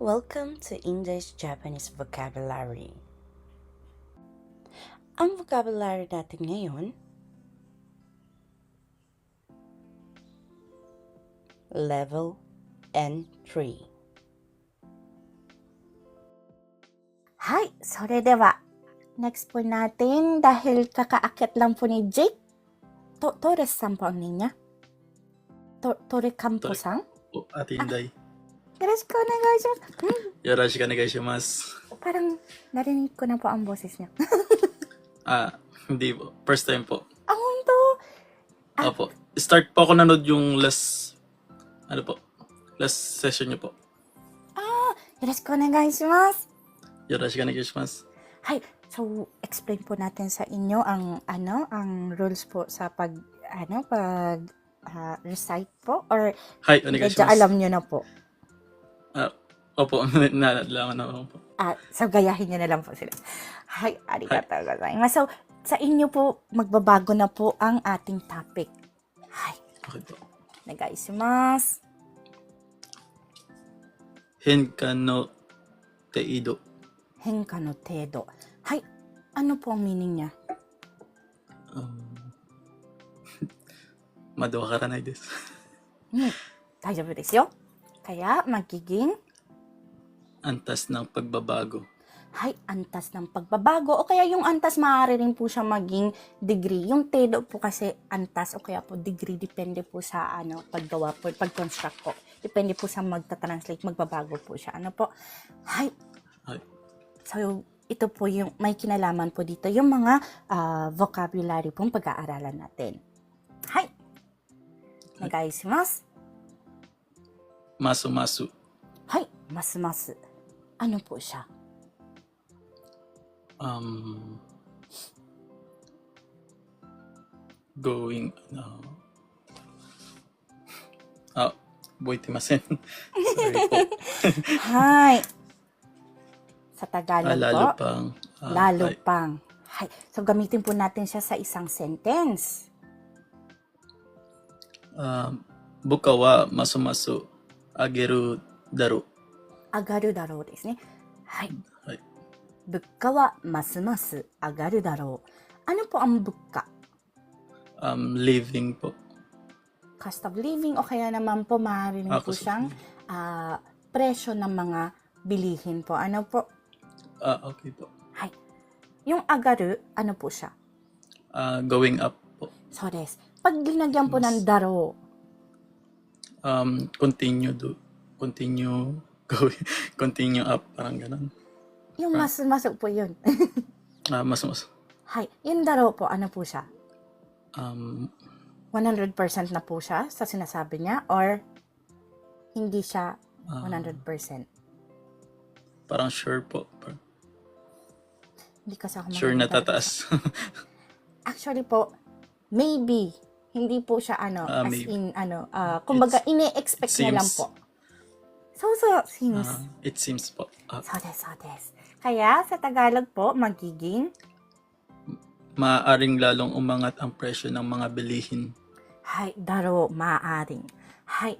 Welcome to English Japanese Vocabulary. Ang vocabulary natin ngayon, level N3. はい、それでは、next po natin, dahil kakaakyat lang po ni Jake, to Torres san po ang ninya? To Tore Campo san? お、あてんだい。 よろしくお願いします。うん、よろしくお願いします。 parang narinig ko na po ang boses niya. Ah, hindi po. First time po. ah, honto? Ah. Opo. Start po ako nanood yung last, ano po, last session niyo po. よろしくお願いします。よろしくお願いします。はい. So, explain po natin sa inyo ang ano, ang rules po sa pag ano, pag ah, recite po or はい、お願いし medyo ます。 alam nyo na po. Ah, opo, nalalaman na ako po. Ah, so gayahin nyo na lang po sila. Hay, arigatou gozaimasu. So, sa inyo po, magbabago na po ang ating topic. Hay, Okay po. nagaisimasu. Henka no teido. Henka no tedo. Hay, ano po ang meaning niya? Um, まだわからないです。 Hmm, 大丈夫ですよ。 Kaya, magiging, Antas ng pagbabago. hay, antas ng pagbabago. O kaya yung antas, maaari rin po siya maging degree. Yung tedo po kasi antas o kaya po degree. Depende po sa ano, paggawa po, pag-construct po. Depende po sa magta-translate, magbabago po siya. Ano po? Hay, Hay. So, ito po yung may kinalaman po dito, yung mga ah, vocabulary pong pag-aaralan natin. Hi! Nagaisimasu. Masu-masu. Hi! Mas-mas. Ano po siya? Um, going, ano, ah, 覚えてません。Sorry po. Hi! Sa Ah, Tagalog lalo po, pang. ah, lalo ay, pang. Hi! So, gamitin po natin siya sa isang sentence. ah, buka wa masu-masu ageru daro. 上がるだろうですね。はい。はい物価はますます上がるだろう。Ano po ang 物価 Um, living po. cost of living o kaya naman po maaari rin Ah, po cost of siyang living. ah, presyo ng mga bilihin po. Ano po? Ah, okay po. Yung agaru, ano po siya? Ah, going up po. So des. Pag linagyan po ng daro, Um, continue do. Continue going. Continue up. Parang ganun. yung mas masok po yun. Ah, mas mas. Hay, yung daro po, ano po siya? Um, 100% na po siya sa sinasabi niya or hindi siya ah, 100%? parang sure po. Parang Hindi kasi ako Sure na tataas. Actually po, maybe. Hindi po siya ano, Ah, as maybe. in ano, ah, kumbaga ine-expect niya lang po. So, so, seems. Ah, it seems po. Ah, So des, so des. Kaya sa Tagalog po, magiging, maaaring lalong umangat ang presyo ng mga bilihin. hay, daro, maaaring. Hay.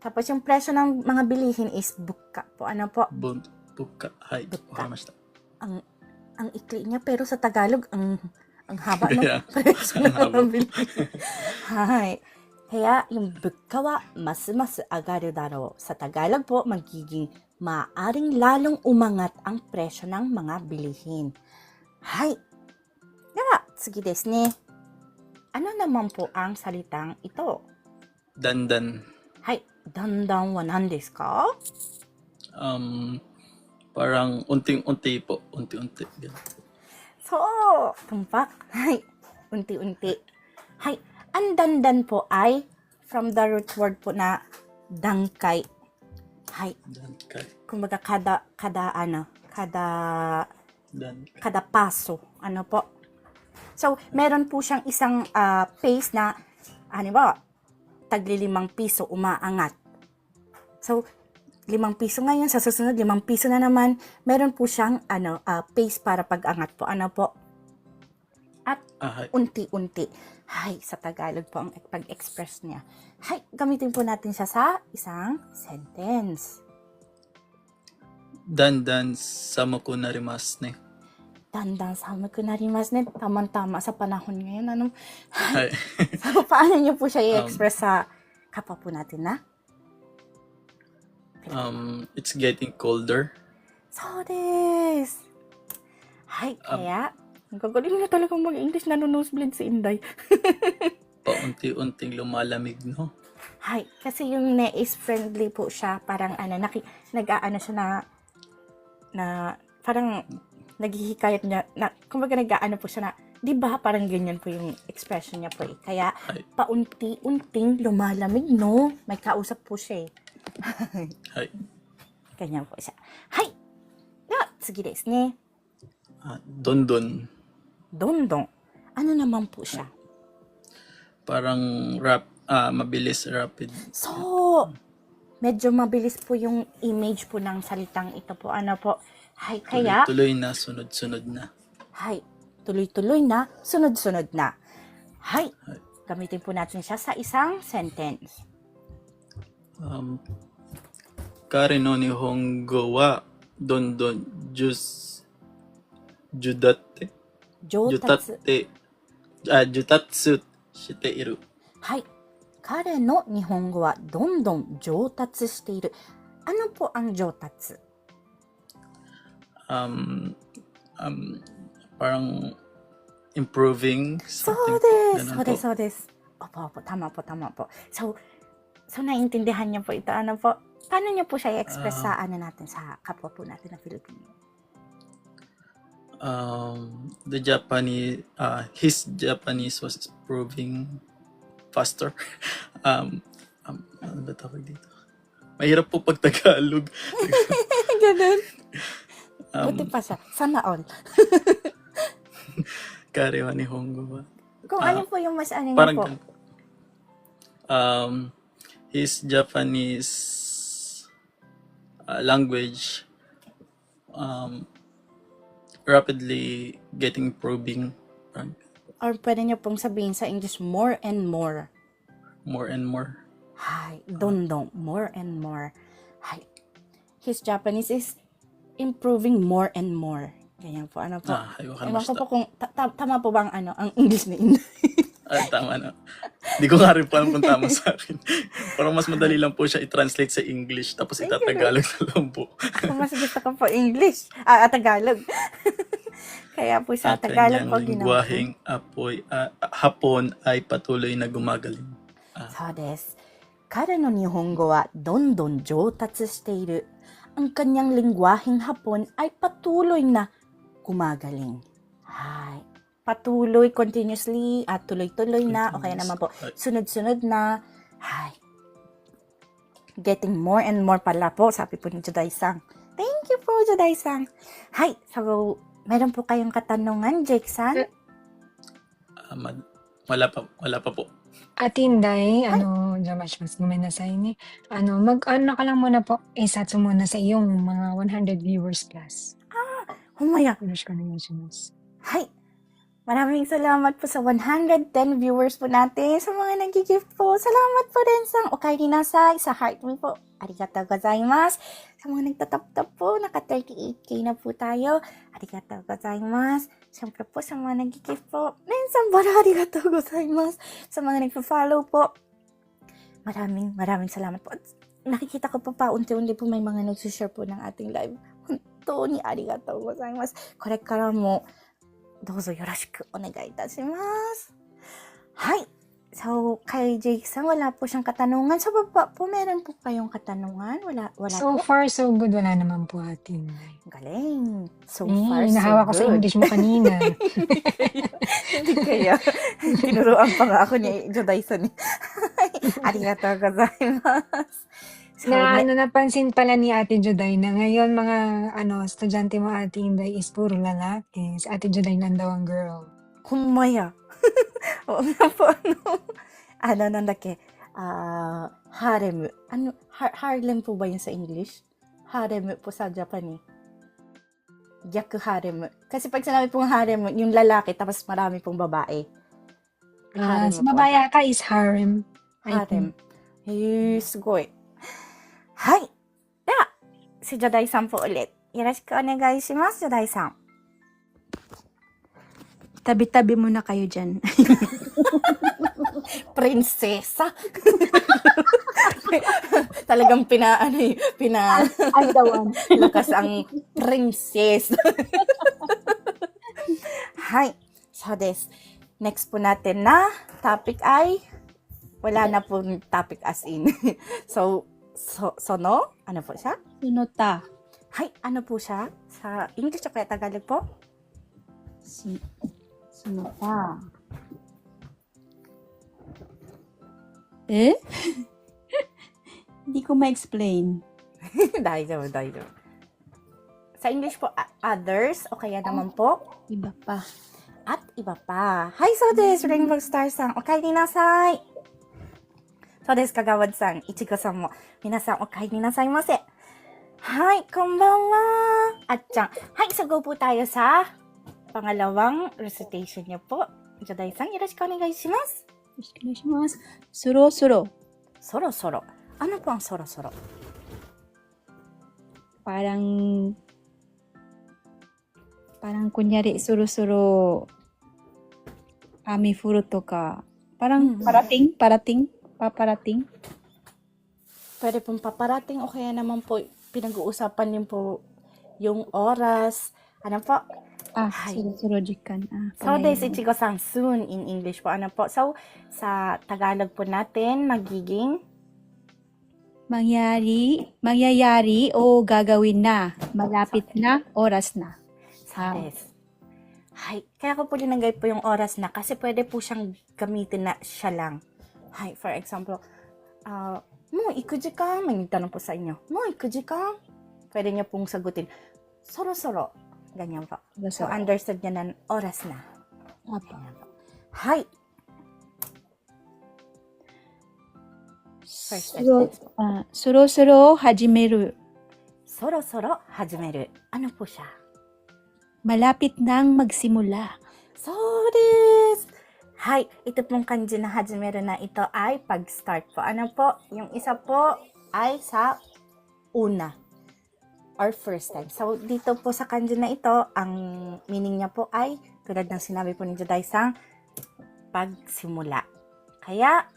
Tapos yung presyo ng mga bilihin is bukka po. Ano po? Bun, buka, hay, Buka. Ang, ang ikli niya, pero sa Tagalog, ang, ang haba, no? Yeah. Presyo ng hay. Kaya yung bukka wa mas mas agaru daro. Sa Tagalog po, magiging maaring lalong umangat ang presyo ng mga bilihin. Hay. Dewa, sige desu ne. Ano naman po ang salitang ito? Dandan. Hay, dandan wa nan desu ka? Um, parang unting-unti po. Unti-unti. Ganun. So, tumpak. Hay, unti-unti. Hay, ang dandan po ay from the root word po na dangkay. Hay, Dan, kay, kumbaga kada, kada ano, kada, dan, kada paso. Ano po? So, meron po siyang isang ah, pace na, ano ba, tagli limang piso umaangat. So, limang piso ngayon, sa susunod limang piso na naman, meron po siyang ano, uh, pace para pag-angat po. Ano po? At uh, unti-unti. Hay, sa Tagalog po ang pag-express niya. Hay, gamitin po natin siya sa isang sentence. Dandan sama ko na ne. Dandan sama ko na rimas ne. Tamang-tama sa panahon ngayon. Ano? Hay. so, paano niyo po siya um, i-express um, sa kapwa po natin na? um, it's getting colder. そうです。はい、kaya, ang gagaling na talaga mag-English na nosebleed si Inday. Paunti-unting lumalamig, no? Hay, kasi yung ne is friendly po siya. Parang ano, naki, nag-aano siya na, na, parang naghihikayat niya, na, kumbaga nag-aano po siya na, di ba parang ganyan po yung expression niya po eh. Kaya, Hay. paunti-unting lumalamig, no? May kausap po siya eh. はい。 Ganyan po siya. Hay! Na, sige des ne. あどんどん Dondong. Ano naman po siya? parang rap, ah, mabilis, rapid. So, medyo mabilis po yung image po ng salitang ito po. Ano po? Hay, kaya, Tuloy-tuloy na, sunod-sunod na. hay, tuloy-tuloy na, sunod-sunod na. Hay, Hay. gamitin po natin siya sa isang sentence. 彼の日本語はどんどんじゅす、じゅだって、じゅたって、あ、つしている。はい。彼の日本語はどんどん上達している。あのポアン上達。うん、うん、パン、improving。そうです、そうです、そうです。おぽおぽ、たまぽ、たまぽ。So, so naiintindihan niyo po ito. Ano po? Paano niyo po siya i-express sa ano natin, sa kapwa po natin na Filipino? um, the Japanese uh, his Japanese was improving faster um, um ano ba tawag dito mahirap po pag Tagalog Ganun. um, Buti pa siya. Sana all. kare wa nihongo wa Kung Ah, ano po yung mas ano niyo parang po. gan- um his Japanese uh, language um rapidly getting improving parang Or pwede niyo pong sabihin sa English, more and more. more and more Hi, dondong, more and more. Hi. His Japanese is improving more and more. Ganyan po. Ano po? ah ayaw ka Ewan ko po kung ta- ta- tama po ba ang ano, ang English ni Inday. Ah, tama na. Di ko nga rin po alam kung tama sa akin. Parang mas madali lang po siya i-translate sa English tapos itatagalog na lang po. Kung mas gusto ko po English, ah, ah, Tagalog. Kaya po sa Ang Tagalog kanyang po ginawa. lingwaheng apoy, ah, hapon ay patuloy na gumagaling. そうです。彼の日本語はどんどん上達している。Ang kanyang lingwaheng hapon ay patuloy na gumagaling. Hay. Patuloy, continuously, at tuloy-tuloy na, o kaya naman po, Ay. sunod-sunod na. Hay. Getting more and more pala po, sabi po ni Juday-sang. Thank you po, Juday-sang. Hay. So, meron po kayong katanungan, Jake-san? Ah, mad- wala pa, wala pa po. Ate Inday, ano, Jamash, mas gumenasay ni, ano, mag, ano ka lang muna po, isatsu muna sa iyong mga 100 viewers plus. Humaya. Yoroshiku onegaishimasu. Hi! Maraming salamat po sa 110 viewers po natin. Sa mga nag-gift po, salamat po rin sa Okay Ninasay, sa heart me po. Arigatou gozaimasu. Sa mga nagtatap-tap po, naka 38k na po tayo. Arigatou gozaimasu. Siyempre po sa mga nag-gift po, minsan bara arigatou gozaimasu. Sa mga nagpa-follow po, maraming maraming salamat po. At nakikita ko po pa unti-unti po may mga nagsushare po ng ating live. Hontou ni arigatou gozaimasu. Kore kara mo, どうぞよろしくお願いいたします。はい。So, kay Jake san, wala po siyang katanungan. Sa baba po, meron po kayong katanungan? Wala, wala So po. far, so good. Wala naman po, Ate Inday. Galing. So Eh, far, so nahawa ko sa good. English mo kanina. Hindi kaya. Tinuruan pa nga ako ni Joday-san. eh. Arigatou gozaimasu. So, na may- ano, napansin pala ni Ate Juday na ngayon mga ano, estudyante mo Ate Inday is puro lalaki. Si Ate Juday lang daw ang girl. Humaya. Oo nga po, ano. Ano nang dake? Ah, harem. Ano, har- Harlem po ba yun sa English? Harem po sa Japan eh. Gyaku harem. Kasi pag sinabi pong harem, yung lalaki tapos marami pong babae. Ah, Harem sa po. babaya ka is harem. I Harem. Eh, すごい。はい。では、si Joday さんpo ulit. よろしくお願いします、ジョダイさん。Tabi-tabi muna kayo dyan. Prinsesa. Talagang pina, ano eh, pina, I'm the one. lakas ang princess. Hi. So this, next po natin na topic ay, wala na po topic as in. so, So, sono? Ano po siya? Sunuta. Hay, ano po siya? Sa English o kaya Tagalog po? Sin sunuta. Eh? Hindi ko ma-explain. dahil daw, dahil daw. Sa English po, others o kaya naman po? Iba pa. At iba pa. Hi, so this, mm-hmm. Rainbow Star Sang. Okay, ninasay. どうですか、ガバジさん、いちごさんも。皆さん、お帰りなさいませ。はい、こんばんは。あっちゃん。はい、そこぽたよさ。パガラワン、ルステーションよぽ。ジョダイさん、よろしくお願いします。よろしくお願いします。そろそろ。そろそろ。あの子はそろそろ。パラン。パランコニャリ、そろそろ。雨降るとか。パラン、うん、パラティン？パラティン？Paparating. Pwede pong paparating o kaya naman po pinag-uusapan niyo po yung oras. Ano po? Ah, Hi. suro-suro jikan. Ah, So, this Ichigo-san soon in English po. Ano po? So, sa Tagalog po natin, magiging mangyari, mangyayari o gagawin na. Malapit na, oras na. sa des. Hay, kaya ko po linagay po yung oras na kasi pwede po siyang gamitin na siya lang. Hay, for example, ah, mo ikuji ka? May tanong po sa inyo. Mo ikuji ka? Pwede niya pong sagutin. Soro-soro. Ganyan po. So, So, understood niya na oras na. apa? Ganyan po. Hay. First Suro, sentence po. ah, suro-suro hajimeru. そろそろ始める。Ano po siya? Malapit nang magsimula. So this! Hi, ito pong kanji na hajimeru na ito ay pag-start po. Ano po? Yung isa po ay sa una or first time. So, dito po sa kanji na ito, ang meaning niya po ay, tulad ng sinabi po ni Juday-sang, pagsimula. Kaya,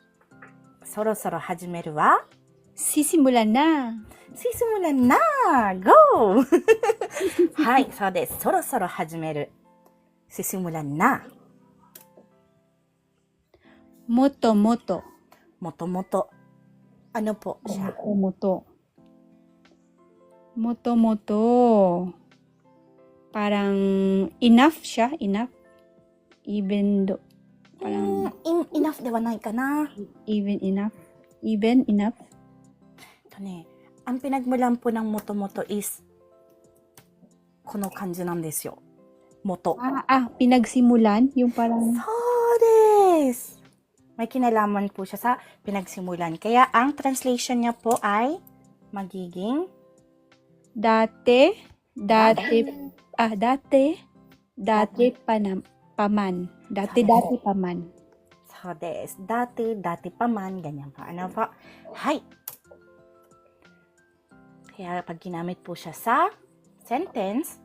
soro-soro hajimeru wa, Sisimulan na. sisimulan na! Go! はい、そうです。そろそろ始める。sisimulan na. Moto, moto. もともと。Ano po siya? Moto, moto. Moto, moto. Parang enough siya, enough. Even do, parang Mm, in- enough ではないかな。 even enough. Even enough. Ito ne, ang pinagmulan po ng moto-moto is この漢字なんですよ。moto. Ah, ah, pinagsimulan, yung parang So des! may kinalaman po siya sa pinagsimulan. Kaya ang translation niya po ay magiging dati, dati, ah, dati, dati panam, paman. Dati, dati paman. So, des, dati, dati paman, ganyan po. Ano po? Hi! Kaya pag ginamit po siya sa sentence,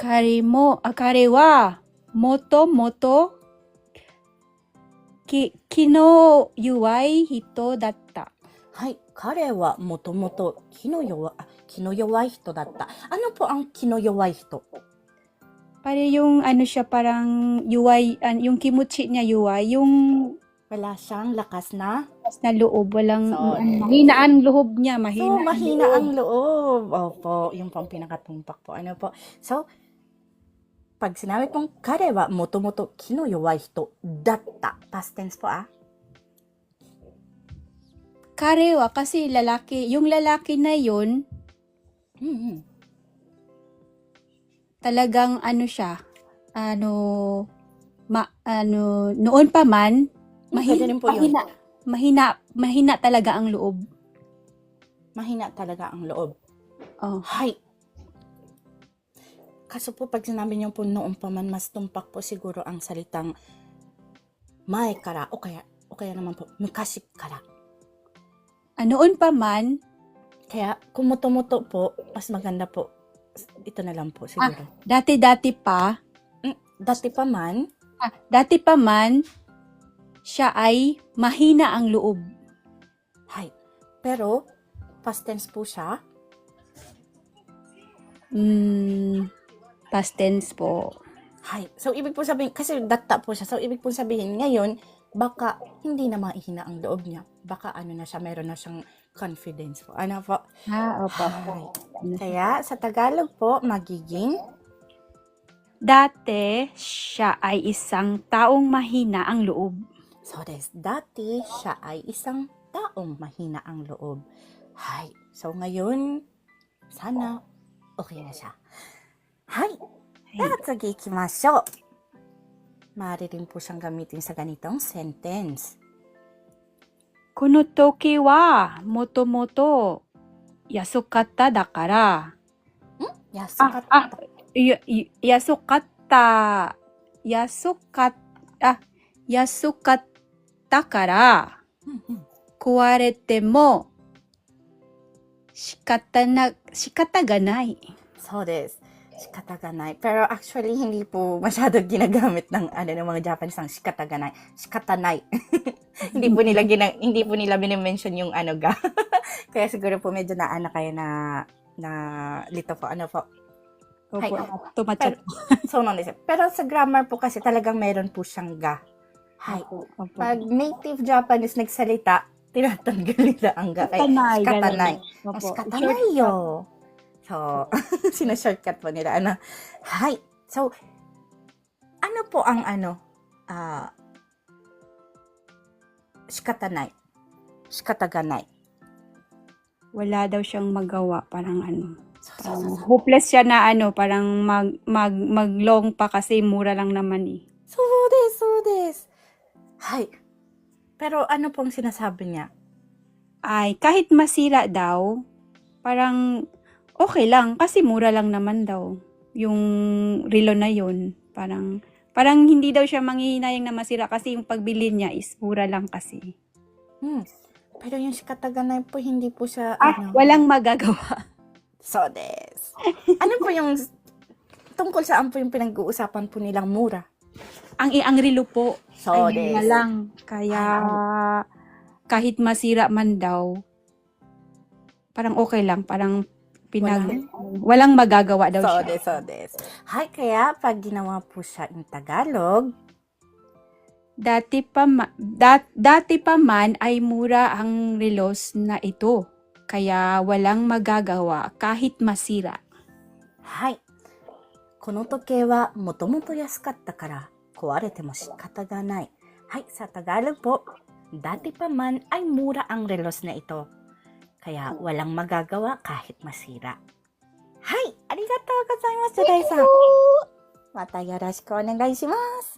Karimo, ah, karewa, moto, moto, き、気の弱い人だった。はい。彼はもともと気の弱あ気の弱い人だった。Ano po ang 気の弱い人 Para yung, ano siya, parang yuway, an, yung kimuchi niya yuway, yung Wala siyang lakas na. mas na loob, walang, So, ano, mahina ang loob niya, So, mahina. ang mahina loob. ang loob. Opo, yung pang pinakatumpak po. Ano po? So, pag sinabi pong kare wa moto-moto kino yowai hito datta. Past tense po ah. Karewa, kasi lalaki, yung lalaki na yun, Mm-hmm. talagang ano siya, ano, ma, ano, noon pa man, Pwede rin po yun. mahina, mahina, mahina talaga ang loob. Mahina talaga ang loob. Oh. Hay. Kaso po pag sinabi niyo po noon pa man, mas tumpak po siguro ang salitang mae kara o kaya, o kaya naman po, mukashi kara. Ah, noon pa man, Kaya kung muto-muto po, mas maganda po. Ito na lang po siguro. Dati-dati pa, Dati pa man, ah, dati pa man, siya ay mahina ang loob. hay. Pero, past tense po siya. Mm, past tense po. Hay. So, ibig po sabihin, kasi data po siya. So, ibig po sabihin, ngayon, baka hindi na mahina ang loob niya. Baka ano na siya, meron na siyang confidence po. Ano po? Ah, opo. Hay. Kaya, sa Tagalog po, magiging, Dati, siya ay isang taong mahina ang loob. so des, dati siya ay isang taong mahina ang loob. Hay. So, ngayon, sana okay na siya. はい。では次行きましょう。マリリンポさんが見てさがにとんセンテンス。この時はもともと安かっただから。安かったあ安かった。安かった。あ、安かったから。壊れても仕方な、仕方がない。そうです。Shikataganay. Pero actually, hindi po masyado ginagamit ng ano ng mga Japanese ang shikataganay. Shikatanay. hindi po nila gina, hindi po nila binimension yung ano ga. Kaya siguro po medyo naana kayo na na lito po. Ano po? Opo, Ay, tumatsa pero- So, non Pero sa grammar po kasi talagang meron po siyang ga. Hay. Opo. Pag native Japanese nagsalita, tinatanggal nila ang ga. Shikatanay. ganun. Opo. Shikatanay yo. So, sinashortcut po nila. Ano? Hi. So, ano po ang ano? Ah, shikatanay. Shikataganay. Wala daw siyang magawa, parang ano. So, so, so, so. hopeless siya na ano, parang mag, mag, maglong pa kasi mura lang naman eh. So des, so des. Hi. Pero ano pong sinasabi niya? Ay, kahit masira daw, parang okay lang kasi mura lang naman daw yung relo na yun. Parang parang hindi daw siya manghihinayang na masira kasi yung pagbili niya is mura lang kasi. Hmm. Pero yung shikataganay po, hindi po siya, Ah, ano. walang magagawa. So des. ano po yung, tungkol saan po yung pinag-uusapan po nilang mura? Ang ang relo po So ay mura lang. Kaya kahit masira man daw, parang okay lang, parang pinag walang, walang magagawa daw so siya. Des, so des. Hay kaya pag ginawa po siya in Tagalog, dati pa dat, dati pa man ay mura ang relos na ito. Kaya walang magagawa kahit masira. Hay. Kono toke wa motomoto yasukatta kara kuwarete mo shikata ga nai. Hay, sa Tagalog po, dati pa man ay mura ang relos na ito kaya walang magagawa kahit masira. Hay, arigatou gozaimasu, Juday-san. Mata yoroshiku onegai shimasu.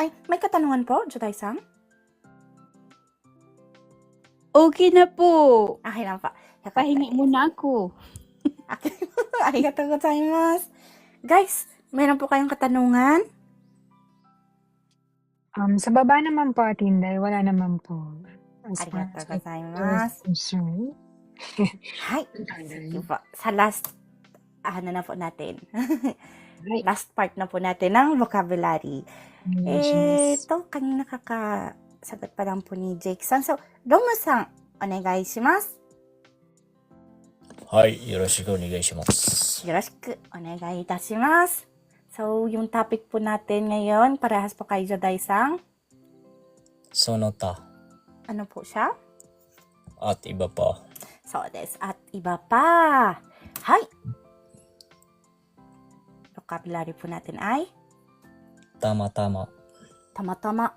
Ay, may katanungan po, Juday-san? Okay na po. Okay lang pa. Pahingi muna ako. Arigatou gozaimasu. Guys, meron po kayong katanungan? Um, sa baba naman po, Atinday, wala naman po. As far Arigatou as I gozaimasu. was concerned. はい。Sige po. Sa last, ano na po natin. last part na po natin ng vocabulary. Eh, Congratulations. ito, kanina kakasagot pa lang po ni Jake-san. So, Domo-san, onegai shimasu. はい、よろしくお願いします。 Yoroshiku, onegai itashimasu. So, yung topic po natin ngayon, parehas po kay Joday-san. その他、 ano po siya? At iba pa. So this, at iba pa. Hi! Vocabulary po natin ay? Tama-tama. Tama-tama.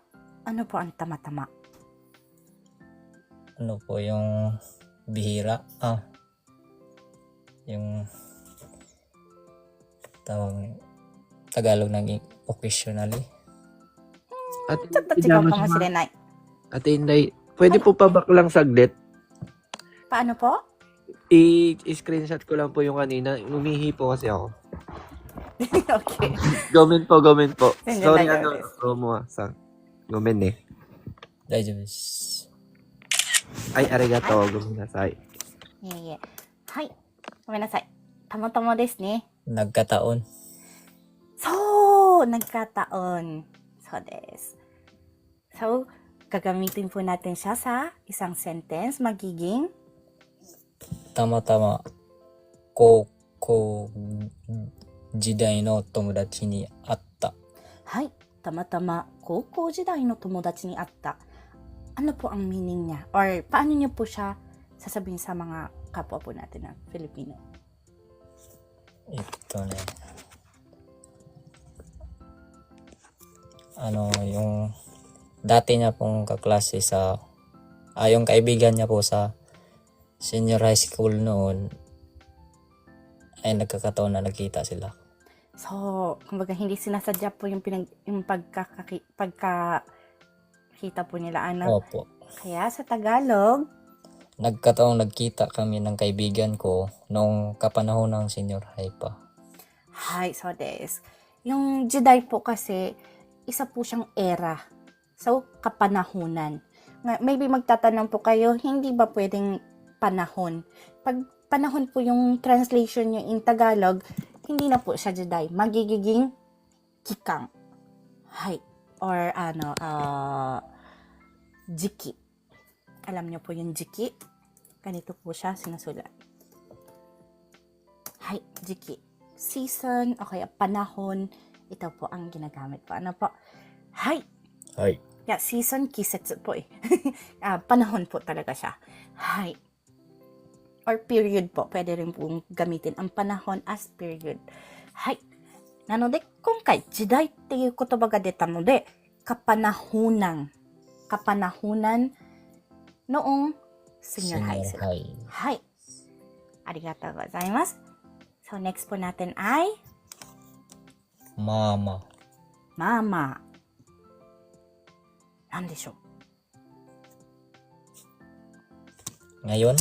Ano po ang tama-tama? Ano po yung bihira? Ah, yung tawag Tagalog naging occasionally. At At hindi Ate, naman siya. Ate, Inday, pwede po pa back lang saglit? Paano po? I-screenshot ko lang po yung kanina. Umihi po kasi ako. okay. Gomen po, gomen po. Hindi Sorry, na ano, gawin. promo ah. Sa, gomen eh. 大丈夫です。 Ay, arigato. Gomenasai. いえいえ。はい。ごめんなさい。たまたまですね。 Nagkataon. So, nagkataon. So, des. So, Gagamitin po natin siya sa isang sentence. Magiging? Tama-tama. Ko, ko, jiday no tomodachi ni atta. Hai, tama-tama. Koko jiday no tomodachi ni atta. Ano po ang meaning niya? Or paano niya po siya sasabihin sa mga kapwa po natin na Filipino? Ito na. Ano, yung dati niya pong kaklase sa, ah, yung kaibigan niya po sa senior high school noon, ay nagkakataon na nagkita sila. So, kumbaga hindi sinasadya po yung, pinag, yung pagkakaki, pagkakita po nila. Ano? Opo. Kaya sa Tagalog, Nagkataong nagkita kami ng kaibigan ko noong kapanahon ng senior high pa. Hi, so des. Yung Jedi po kasi, isa po siyang era. So, kapanahunan. Maybe magtatanong po kayo, hindi ba pwedeng panahon? Pag panahon po yung translation niyo in Tagalog, hindi na po siya Jedi. Magigiging kikang. Hi. Or ano, uh, jiki. Alam niyo po yung jiki? Ganito po siya sinusulat. Hi, jiki season o kaya panahon, ito po ang ginagamit po. Ano po? Hi! は い。 Yeah, season, kisetsu po eh. Ah, panahon po talaga siya. Hi. Or period po. Pwede rin pong gamitin ang panahon as period. Hi. なので、今回、時代っていう言葉が出たので、kapanahunan. Kapanahunan noong senior high Senior sila. high. はい。ありがとうございます。So, next po natin ay まあま mama. なんでしょう あ。ngayon,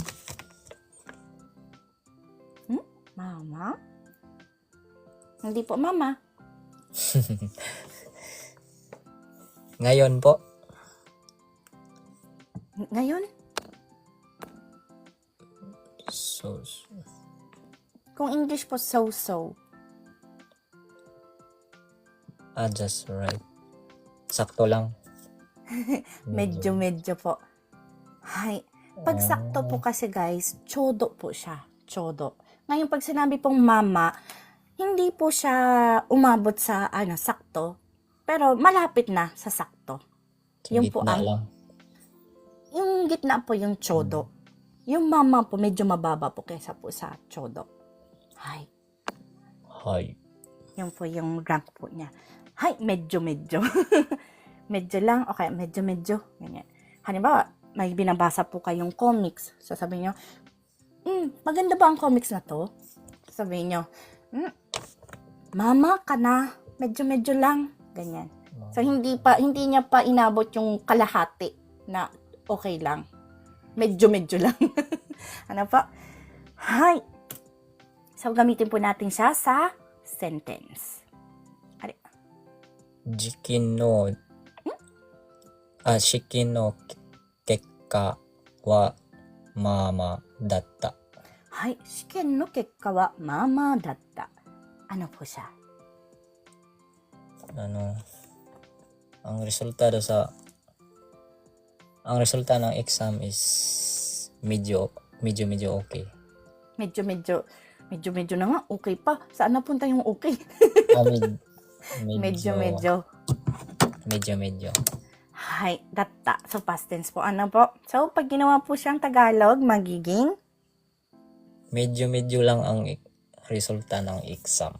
Mama? Hindi po mama. ngayon po, Ng- Ngayon, so, kung English po, so-so. ah, just right. Sakto lang. Medyo-medyo po. Hay. Pag sakto po kasi guys, chodo po siya. Chodo. Ngayon, pag sinabi pong mama, hindi po siya umabot sa ano, sakto. Pero malapit na sa sakto. Sa Yun po ang- lang. Yung gitna po yung chodo. Yung mama po medyo mababa po kaysa po sa chodo. Hay. はい。Yung po yung rank po niya. Hay, medyo-medyo. medyo lang, okay, medyo-medyo. Ganyan. Halimbawa, may binabasa po kayong comics. Sasabihin nyo, hmm, maganda ba ang comics na to? Sasabihin nyo, hmm, mama ka na, medyo-medyo lang. Ganyan. So, hindi pa, hindi niya pa inabot yung kalahati na okay lang. Medyo-medyo lang. ano pa? Hi. So, gamitin po natin siya sa sentence. 時期の、あ、式の結果は、まあまあだった。はい。試験の結果はまあまあだった。Ano po siya? Ano, ang resultado sa, ang resulta ng exam is medyo, medyo, medyo okay. Medyo-medyo, medyo-medyo na nga, okay pa. Saan napunta yung okay? Ah, med- medyo, Medyo-medyo. medyo, medyo. bahay, datta. So, past tense po. Ano po? So, pag ginawa po siyang Tagalog, magiging? Medyo-medyo lang ang resulta ng exam.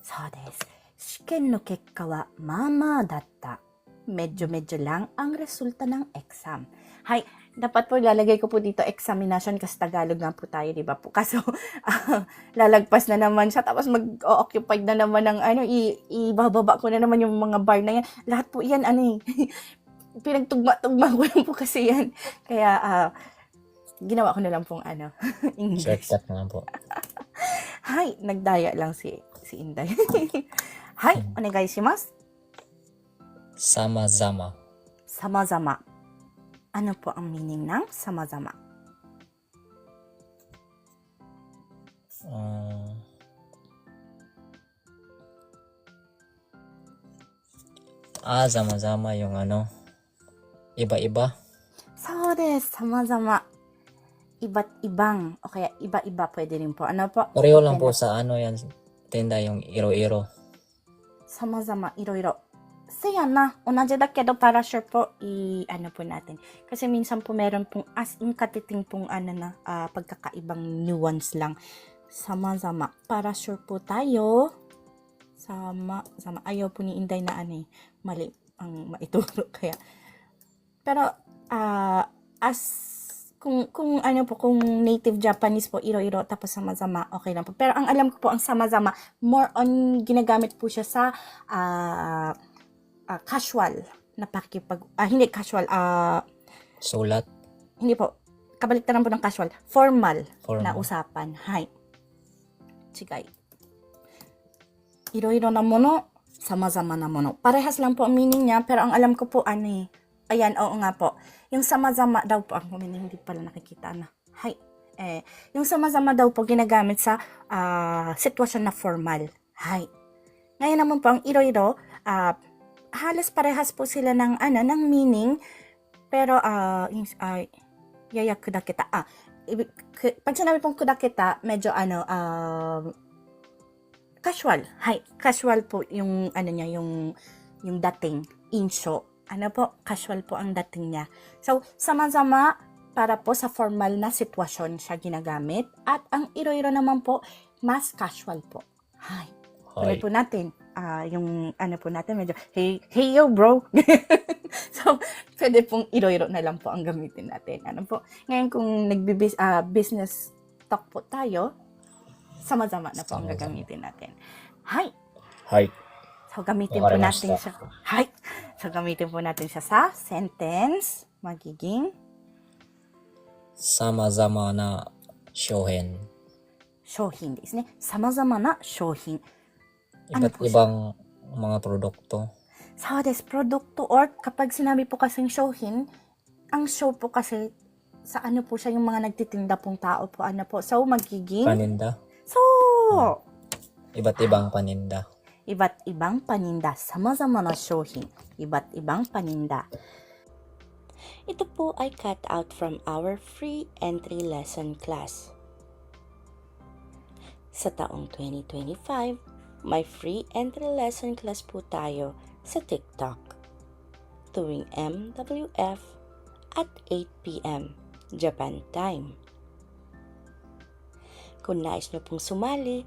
So, des. Shiken no kekka wa mama datta. Medyo-medyo lang ang resulta ng exam. Hay, dapat po lalagay ko po dito examination kasi Tagalog nga po tayo, di ba po? Kaso, ah, lalagpas na naman siya tapos mag-occupied na naman ng ano, i- ibababa ko na naman yung mga bar na yan. Lahat po yan, ano eh, pinagtugma-tugma ko lang po kasi yan. Kaya, ah, ginawa ko na lang pong ano, English. Shortcut na lang po. Hi, nagdaya lang si si Inday. Hi, onegai shimasu. Sama-zama. Sama-zama. Ano po ang meaning ng samazama? Ah, ah, sama-sama yung ano, Iba-iba? So des, sama-sama. Iba't ibang. O kaya iba-iba pwede rin po. Ano po? Pareho lang po sa ano yan. Tenda yung iro-iro. Sama-sama, iro-iro. So yan na, unadyo da kedo para sure po i ano po natin. Kasi minsan po meron pong as in katiting pong ano na uh, pagkakaibang nuance lang. Sama-sama. Para sure po tayo. Sama-sama. Ayaw po ni Inday na ano eh. Mali ang maituro. Kaya pero, ah, as, kung, kung ano po, kung native Japanese po, iro-iro, tapos sama-sama, okay lang po. Pero ang alam ko po, ang sama-sama, more on ginagamit po siya sa ah ah, casual na pakikipag ah, hindi casual ah Sulat, hindi po kabaliktaran po ng casual formal, formal. na usapan. Hay chigay. Iro-iro na mono sama-sama na mono. Parehas lang po ang meaning niya pero ang alam ko po ano eh ayan oo nga po. Yung sama-sama daw po ang meaning hindi pala nakikita na hay eh yung sama-sama daw po ginagamit sa ah, sitwasyon na formal. Hay. Ngayon naman po ang iro-iro ah, halos parehas po sila ng ano ng meaning pero yung ah, yaya kudakita ah ibig, pag sinabi pong kudakita medyo ano um casual. Hi casual po yung ano niya yung yung dating insho ano po casual po ang dating niya so sama-sama para po sa formal na sitwasyon siya ginagamit at ang iro-iro naman po mas casual po hi Hoy. po natin, ah yung ano po natin, medyo, hey, hey yo bro. so, pwede pong iro-iro na lang po ang gamitin natin. Ano po? Ngayon kung nagbibis, ah business talk po tayo, sama-sama na po ang gagamitin natin. Hi! Hay. So, gamitin po natin siya. Hi! So, gamitin po natin siya sa sentence. Magiging Sama-sama na shohen. 商品ですね。様々な商品。Ano Iba't po siya? ibang mga produkto. So, this produkto or kapag sinabi po kasing showhin, ang show po kasi sa ano po siya yung mga nagtitinda pong tao po ano po. So, magiging Paninda. so Iba't ibang paninda. iba't ibang paninda. Sama-sama na showhin. Iba't ibang paninda. Ito po ay cut out from our free entry lesson class. Sa taong 2025, may free entry lesson class po tayo sa TikTok tuwing MWF at 8pm Japan time. Kung nais nyo pong sumali,